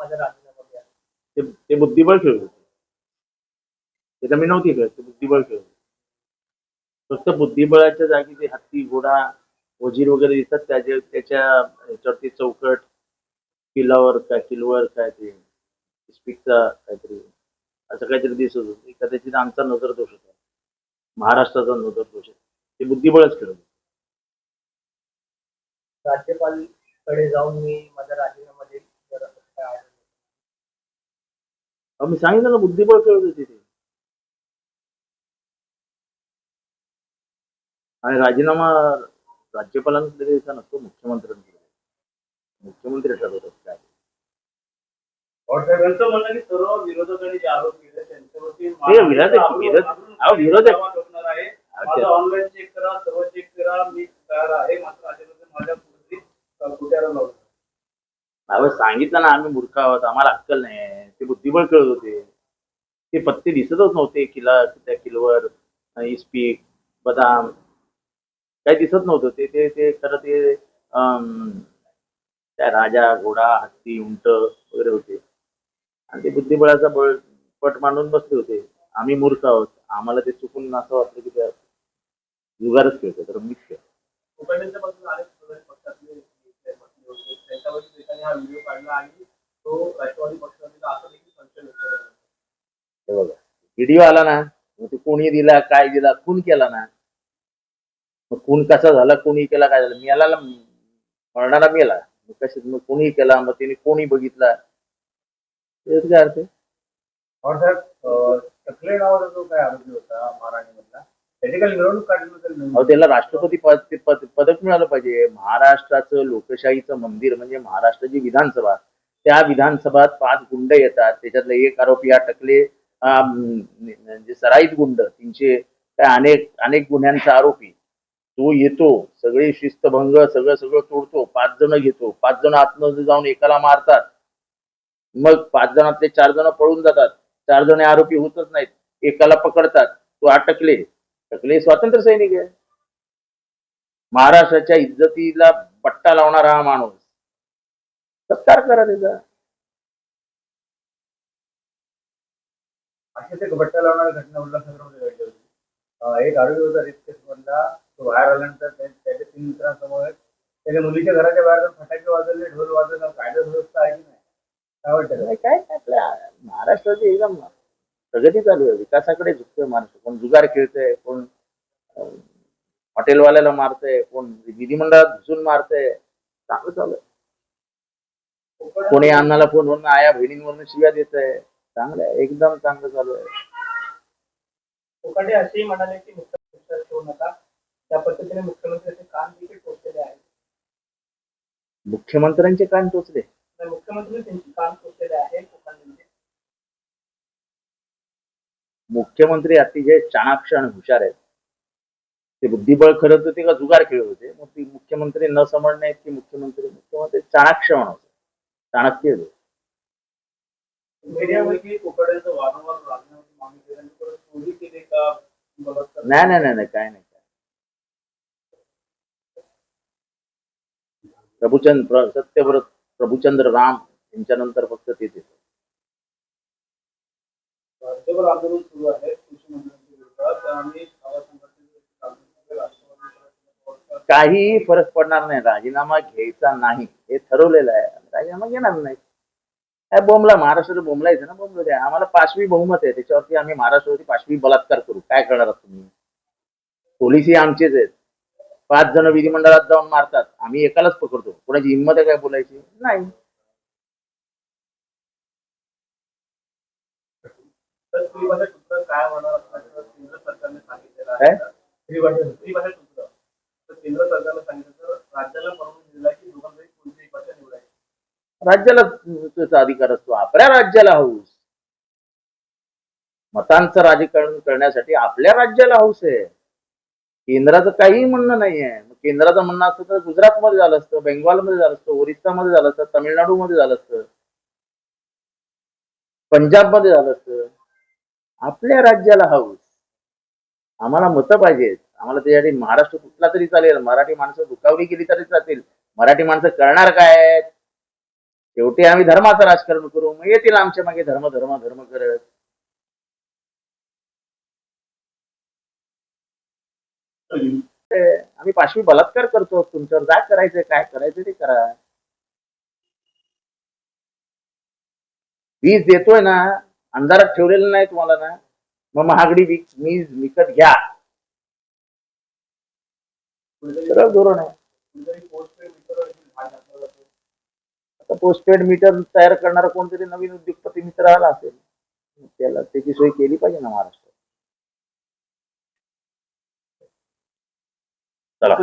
राजीनामा ते ते बुद्धिबळ खेळ होते. त्याला मी नव्हती खेळत ते बुद्धिबळ खेळ होते. फक्त बुद्धिबळाच्या जागी ते हत्ती घोडा वजीर वगैरे दिसतात. त्याच्या त्याच्या ह्याच्यावरती चौकट किल्लावर काय किलवर काय ते स्पीकचा काहीतरी असं काहीतरी दिसत होतं. कदाचित आमचा नजर दोष होता. महाराष्ट्राचा नजर दोष आहे ते बुद्धिबळच खेळ होते. राज्यपालकडे जाऊन मी माझा राजीनामा देईल जर असं काय आढळलं. अहो, मी सांगितलं ना बुद्धिबळ खेळत होते ते आणि राजीनामा राज्यपालांकडे द्यायचा नसतो मुख्यमंत्र्यांकडे. मुख्यमंत्री ठरवतात काय. त्यांचं म्हणणं की सर्व विरोधकांनी जे आरोप केले त्यांच्यावरती विरोध- अहो, आहे. माझं ऑनलाईन चेक करा सर्व चेक करा मी तयार आहे. मात्र राजेंद्र माझ्या कुठेतरी कुठ्याला लावलं अहो सांगितलं ना आम्ही मूर्ख आहोत. आम्हाला अक्कल नाही. ते कळत खेळत होते. ते पत्ते दिसतच नव्हते किला त्या किलवर इस्पीक बदाम काही दिसत नव्हतं. ते ते ते खरं ते अं, त्या राजा घोडा हत्ती उंट वगैरे होते. आणि ते बुद्धिबळाचा बळ पट मांडून बसले होते. आम्ही मूर्ख आहोत. आम्हाला ते चुकून असं वाटलं की त्या जुगारच खेळतो तर मीच खेळ उपाध्यक्षाच्या पक्षातले हा व्हिडिओ काढला आणि तो राष्ट्रवादी असं हे बघा. व्हिडिओ आला ना मग ते कोणी दिला काय दिला खून केला ना मग खून कसा झाला कोणी केला काय झालं? मेला मरणारा मेला. मग कशी मग कोणी केला मग त्याने कोणी बघितला? त्याचा काय अर्थ नावाचा जो काय आरोपी होता महाराणीमधला त्याची काही मिरवणूक काढण्याबद्दल अहो नोंद- त्याला राष्ट्रपती पद पदक मिळालं पाहिजे. महाराष्ट्राचं लोकशाहीचं मंदिर म्हणजे महाराष्ट्राची विधानसभा. त्या विधानसभात पाच गुंड येतात. त्याच्यातले एक आरोपी हा टकले म्हणजे सराईत गुंड तीनशे काय अनेक अनेक गुन्ह्यांचा आरोपी. तो येतो सगळे शिस्तभंग सगळं सगळं तोडतो पाच जण घेतो. पाच जण आतमध्ये जाऊन एकाला मारतात. मग पाच जणातले चार जण पळून जातात. चार जण आरोपी होतच नाहीत. एकाला पकडतात. तो अटकले टकले. स्वातंत्र्य सैनिक आहे. महाराष्ट्राच्या इज्जतीला पट्टा लावणारा हा माणूस. सत्कार करा त्याचा. अशीच एक भट्टा लावणारी घटना उल्हासनगरमध्ये घडली होती. एक आरोपी होता रेप केस मधला तो बाहेर आल्यानंतर त्या- त्याच्या तीन मित्रांसमोर त्याच्या मुलीच्या घराच्या बाहेर फटाके वाजवले ढोल वाजवले कायदा सुव्यवस्था आहे की नाही? काय वाटतं नाही, काय आपल्या महाराष्ट्राची एकदम प्रगती चालू आहे. विकासाकडे झुकतोय महाराष्ट्र. कोण जुगार खेळतंय कोण हॉटेलवाल्याला मारतंय कोण विधिमंडळात घुसून मारतंय. चांगलं चालू आहे. कोणी अन्नाला फोनवरून आया बहिणींवरून शिव्या देत आहे चांगलं आहे एकदम चांगलं चालू आहे. असेही म्हणाले की नुसतं विश्वास ठेवू नका. त्या पद्धतीने मुख्यमंत्र्यांचे कान देखील टोचलेले आहे मुख्यमंत्र्यांचे कान टोचले? तर मुख्यमंत्री त्यांची टोचलेले आहे मुख्यमंत्री अतिशय चाणाक्ष आणि हुशार आहेत. ते बुद्धिबळ खरंच होते का जुगार खेळत होते मग ती मुख्यमंत्री न समजणे की मुख्यमंत्री मुख्यमंत्री चाणाक्ष म्हणायचे चाणक्य नाही नाही नाही काय नाही काय प्रभुचंद प्र- सत्यव्रत प्रभुचंद्र राम यांच्यानंतर फक्त राज्यभर आंदोलन सुरू आहे. काही फरक पडणार नाही. राजीनामा घ्यायचा नाही. हे ठरवलेलं आहे. राजीनामा घेणार नाही. काय बोमला महाराष्ट्र बोमलायचं ना बोमलं द्या आम्हाला पाचवी बहुमत आहे. त्याच्यावरती आम्ही महाराष्ट्रावरती पाचवी बलात्कार करू. काय करणार आहात तुम्ही? पोलिसही आमचेच आहेत. पाच जण विधिमंडळात जाऊन मारतात. आम्ही एकालाच पकडतो. कोणाची हिंमत आहे काय बोलायची? नाही. काय केंद्र सरकारने सांगितलेलं काय? आहे स्त्री भाषा स्त्री भाषा सूत्र तर केंद्र सरकारने सांगितलं तर राज्याला परवानगी दिला की दोघांपैकी कोणती एक भाषा निवडायची राज्याला त्याचा अधिकार असतो. आपल्या राज्याला हौस. मतांचं राजकारण करण्यासाठी आपल्या राज्याला हौस आहे. केंद्राचं काहीही म्हणणं नाहीये मग केंद्राचं म्हणणं असतं तर गुजरातमध्ये झालं असतं बेंगॉलमध्ये झालं असतं ओरिसामध्ये झालं असतं तामिळनाडूमध्ये झालं असतं पंजाबमध्ये झालं असतं. आपल्या राज्याला हौस. आम्हाला मतं पाहिजेत. आम्हाला त्यासाठी महाराष्ट्र कुठला तरी चालेल. मराठी माणसं दुखावली गेली तरी चालेल मराठी माणसं करणार काय? शेवटी आम्ही धर्माचं राजकारण करू मग येतील आमच्या मागे धर्म धर्म धर्म करत. आम्ही पाशवी बलात्कार करतो तुमच्यावर काय करायचंय काय करायचं ते करा. वीज देतोय ना अंधारात ठेवलेलं नाही तुम्हाला ना मग महागडी वीज वीज विकत घ्या. सरळ धोरण आहे. आता पोस्टपेड मीटर तयार करणारा कोणतरी नवीन उद्योगपती मित्र आला असेल त्याला त्याची सोय केली पाहिजे ना महाराष्ट्रात? चला.